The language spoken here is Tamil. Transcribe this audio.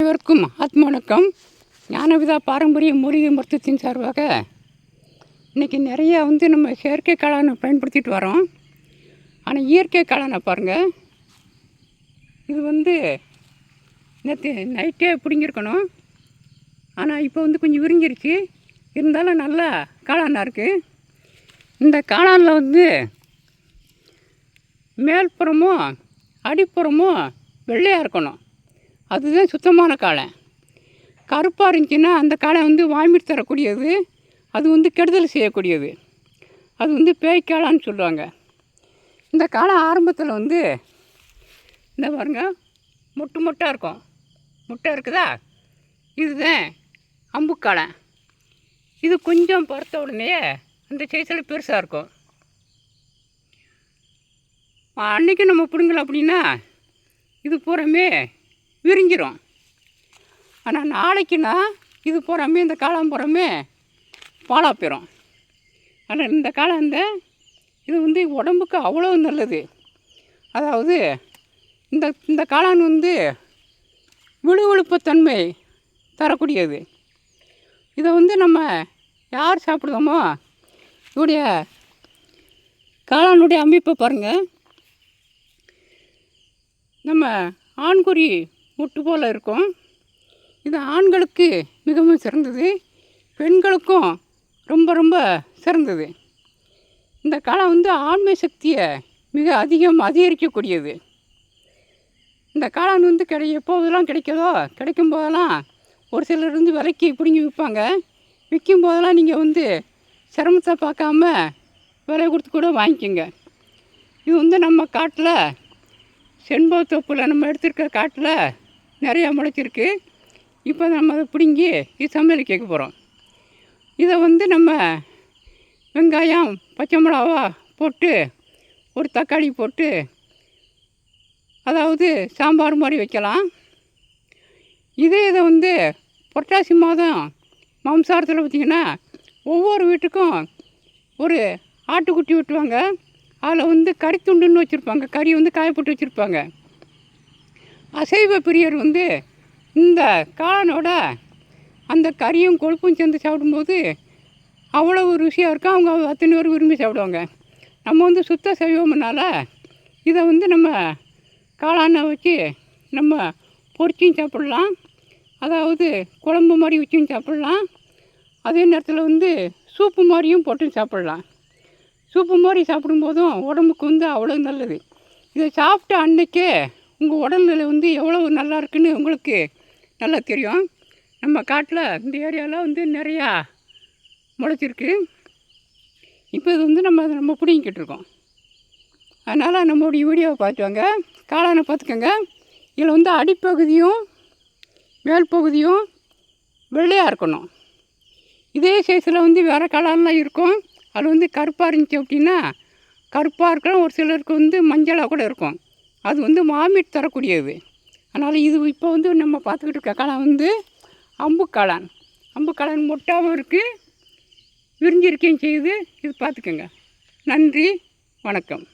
அனைவருக்கும் ஆத்ம வணக்கம் ஞானவிதா பாரம்பரிய மூலிகை மருத்துவத்தின் சார்பாக இன்றைக்கி நிறையா வந்து நம்ம செயற்கை காளானை பயன்படுத்திட்டு வரோம். ஆனால் இயற்கை காளானை பாருங்கள் இது வந்து நேற்று நைட்டே பிடுங்கிருக்கணும். ஆனால் இப்போ வந்து கொஞ்சம் விரிஞ்சிருச்சு. இருந்தாலும் நல்லா காளானாக இருக்குது இந்த காளானில் வந்து மேல்புறமும் அடிப்புறமும் வெள்ளையாக இருக்கணும். அதுதான் சுத்தமான காளை. கருப்பாக இருந்துச்சுன்னா அந்த காளை வந்து வாமிட் தரக்கூடியது. அது வந்து கெடுதல் செய்யக்கூடியது. அது வந்து பேய் காளான்னு சொல்லுவாங்க. இந்த காளை ஆரம்பத்தில் வந்து இந்த பாருங்க முட்டு முட்டாக இருக்கும். முட்டை இருக்குதா? இதுதான் அம்புக்காளை இது கொஞ்சம் பருத்த உடனே அந்த சைஸில் பெருசாக இருக்கும். அன்றைக்கி நம்ம பிடுங்கல அப்படின்னா இது பூராமே விரிஞ்சிரும். ஆனால் நாளைக்குன்னா இது போகிறோமே இந்த காலம் போகிறோமே பாலாக போயிடும் ஆனால் இந்த காலம் இந்த இது வந்து உடம்புக்கு அவ்வளோ நல்லது. அதாவது இந்த இந்த காளான் வந்து விழுவிழுப்புத்தன்மை தரக்கூடியது. இதை வந்து நம்ம யார் சாப்பிடுவோமோ இதோடைய காளானுடைய அமைப்பை பாருங்கள் நம்ம ஆண்குறி முட்டு போல் இருக்கும். இது ஆண்களுக்கு மிகவும் சிறந்தது பெண்களுக்கும் ரொம்ப ரொம்ப சிறந்தது. இந்த காலம் வந்து ஆண்மை சக்தியை மிக அதிகம் அதிகரிக்கக்கூடியது. இந்த காளான் வந்து கிடை எப்போதெல்லாம் கிடைக்குதோ கிடைக்கும் போதெல்லாம் ஒரு சிலர் வந்து விலைக்கு பிடுங்கி விற்பாங்க. விற்கும் போதெல்லாம் நீங்கள் வந்து சிரமத்தை பார்க்காம விலை கொடுத்து கூட வாங்கிக்கோங்க. இது வந்து நம்ம காட்டில் செண்பகத்தோப்பில் நம்ம எடுத்திருக்க காட்டில் நிறையா முளைச்சிருக்கு. இப்போ நம்ம அதை பிடுங்கி இது சமையல் கேட்க போகிறோம். இதை வந்து நம்ம வெங்காயம் பச்சை மிளகா போட்டு ஒரு தக்காளி போட்டு அதாவது சாம்பார் மாதிரி வைக்கலாம். இதே இதை வந்து புரட்டாசி மாதம் மாம்சாரத்தில் பார்த்திங்கன்னா ஒவ்வொரு வீட்டுக்கும் ஒரு ஆட்டுக்குட்டி விட்டுவாங்க. அதில் வந்து கறி துண்டுன்னு வச்சுருப்பாங்க. கறி வந்து காயப்போட்டு வச்சுருப்பாங்க. அசைவ பிரியர் வந்து இந்த காளானோட அந்த கறியும் கொழுப்பும் சேர்ந்து சாப்பிடும்போது அவ்வளவு ருசியாக இருக்கும். அவங்க அத்தனை பேர் விரும்பி சாப்பிடுவாங்க. நம்ம வந்து சுத்த செய்வோம்னால இதை வந்து நம்ம காளானை வச்சு நம்ம பொரிச்சும் சாப்பிட்லாம். அதாவது குழம்பு மாதிரி வச்சும் சாப்பிட்லாம். அதே நேரத்தில் வந்து சூப்பு மாதிரியும் போட்டும் சாப்பிட்லாம். சூப்பு மாதிரி சாப்பிடும்போதும் உடம்புக்கு வந்து அவ்வளோ நல்லது. இதை சாப்பிட்ட அன்னைக்கே உங்கள் உடல்நிலை வந்து எவ்வளோ நல்லா இருக்குன்னு உங்களுக்கு நல்லா தெரியும். நம்ம காட்டில் இந்த ஏரியாவில் வந்து நிறையா முளைச்சிருக்கு. இப்போ இது வந்து நம்ம நம்ம பிடிங்கிட்டு இருக்கோம். அதனால் நம்மளுடைய வீடியோவை பார்த்துவாங்க காளானை பார்த்துக்கோங்க. இதில் வந்து அடிப்பகுதியும் மேல் பகுதியும் வெள்ளையாக இருக்கணும். இதே சைஸில் வந்து வேறு காளான்லாம் இருக்கும். அது வந்து கருப்பாக இருந்துச்சு அப்படின்னா கருப்பாக இருக்கலாம். ஒரு சிலருக்கு வந்து மஞ்சளாக கூட இருக்கும். அது வந்து மாமிட் தரக்கூடியது. அதனால் இது இப்போ வந்து நம்ம பார்த்துக்கிட்டு இருக்க காளான் வந்து அம்பு காளான் அம்பு காளான் மொட்டாவும் இருக்குது விரிஞ்சிருக்கையும் செய்யுது இது பார்த்துக்கோங்க. நன்றி. வணக்கம்.